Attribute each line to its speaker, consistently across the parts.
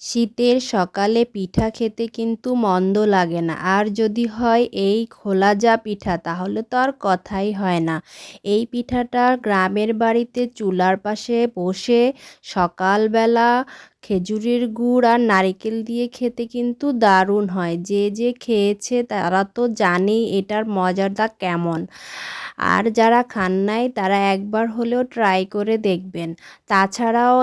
Speaker 1: শীতের সকালে পিঠা খেতে কিন্তু মন্দ লাগে না। আর যদি হয় এই খোলা যা পিঠা, তাহলে তো আর কথাই হয় না। এই পিঠাটা গ্রামের বাড়িতে চুলার পাশে বসে সকালবেলা খেজুরের গুড় আর নারিকেল দিয়ে খেতে কিন্তু দারুণ হয়। যে যে খেয়েছে তারা তো জানেই এটার মজাটা কেমন। আর যারা খান নাই, তারা একবার হলেও ট্রাই করে দেখবেন। তাছাড়াও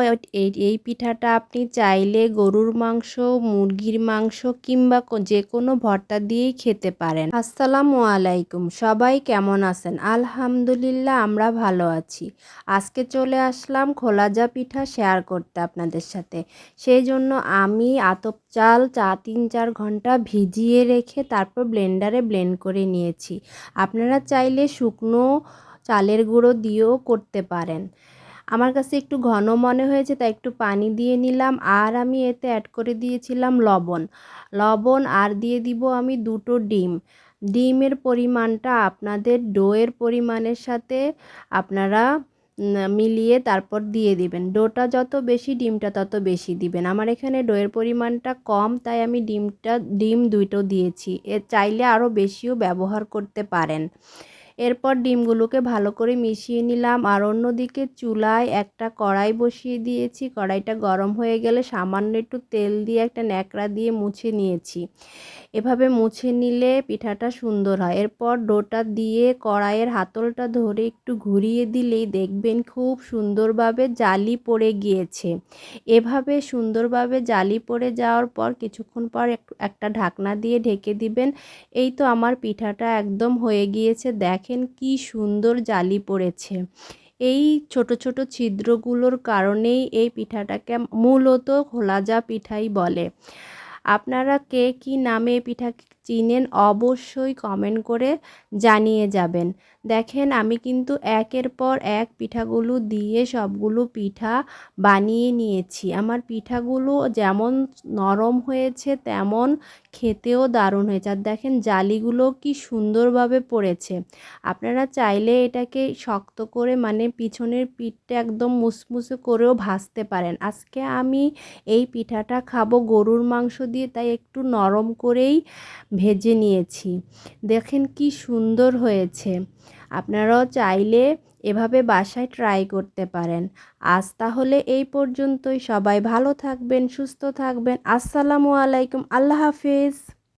Speaker 1: এই পিঠাটা আপনি চাইলে গরুর মাংস, মুরগির মাংস কিংবা যে কোনো ভর্তা দিয়েই খেতে পারেন। আসসালামু আলাইকুম, সবাই কেমন আছেন? আলহামদুলিল্লাহ, আমরা ভালো আছি। আজকে চলে আসলাম খোলাজা পিঠা শেয়ার করতে আপনাদের সাথে। সেই জন্য আমি আতপ চাল চা তিন চার ঘণ্টা ভিজিয়ে রেখে তারপর ব্লেন্ডারে ব্লেন্ড করে নিয়েছি। আপনারা চাইলে শুকনো চালের গুঁড়ো দিয়েও করতে পারেন। আমার কাছে একটু ঘন মনে হয়েছে, তাই একটু পানি দিয়ে নিলাম আর আমি এতে অ্যাড করে দিয়েছিলাম লবণ। লবণ আর দিয়ে দিব আমি দুটো ডিম। ডিমের পরিমাণটা আপনাদের ডোয়ের পরিমাণের সাথে আপনারা মিলিয়ে তারপর দিয়ে দিবেন। ডোটা যত বেশি, ডিমটা তত বেশি দিবেন। আমার এখানে ডোয়ের পরিমাণটা কম, তাই আমি ডিমটা, ডিম দুইটো দিয়েছি। এ চাইলে আরও বেশিও ব্যবহার করতে পারেন। এরপর ডিমগুলোকে ভালো করে মিশিয়ে নিলাম। আর অন্যদিকে চুলায় একটা কড়াই বসিয়ে দিয়েছি। কড়াইটা গরম হয়ে গেলে সামান্য একটু তেল দিয়ে একটা ন্যাকড়া দিয়ে মুছে নিয়েছি। এভাবে মুছে নিলে পিঠাটা সুন্দর হয়। এরপর ডোটা দিয়ে কড়াইয়ের হাতলটা ধরে একটু ঘুরিয়ে দিলেই দেখবেন খুব সুন্দরভাবে জালি পড়ে গিয়েছে। এভাবে সুন্দরভাবে জালি পড়ে যাওয়ার পর কিছুক্ষণ পর একটা ঢাকনা দিয়ে ঢেকে দিবেন। এই তো আমার পিঠাটা একদম হয়ে গিয়েছে। দেখেন কি সুন্দর জালি পড়েছে। এই ছোট ছোট ছিদ্রগুলোর কারণেই এই পিঠাটাকে মূলত খোলাজা পিঠাই বলে। আপনারা কে কি নামে পিঠা চিনেন, অবশ্যই কমেন্ট করে জানিয়ে যাবেন। দেখেন, আমি কিন্তু একের পর এক পিঠাগুলো দিয়ে সবগুলো পিঠা বানিয়ে নিয়েছি। আমার পিঠাগুলো যেমন নরম হয়েছে, তেমন খেতেও দারুণ হয়েছে। আর দেখেন, জালিগুলো কি সুন্দরভাবে পড়েছে। আপনারা চাইলে এটাকে শক্ত করে মানে পিছনের পিঠটা একদম মুসমুসে করেও ভাজতে পারেন। আজকে আমি এই পিঠাটা খাব গরুর মাংস দিয়ে, তাই একটু নরম করেই ভেজে নিয়েছি। দেখেন কি সুন্দর হয়েছে। আপনারাও চাইলে এভাবে বাসায় ট্রাই করতে পারেন। আজ তাহলে এই পর্যন্তই। সবাই ভালো থাকবেন, সুস্থ থাকবেন। আসসালামু আলাইকুম। আল্লাহ হাফিজ।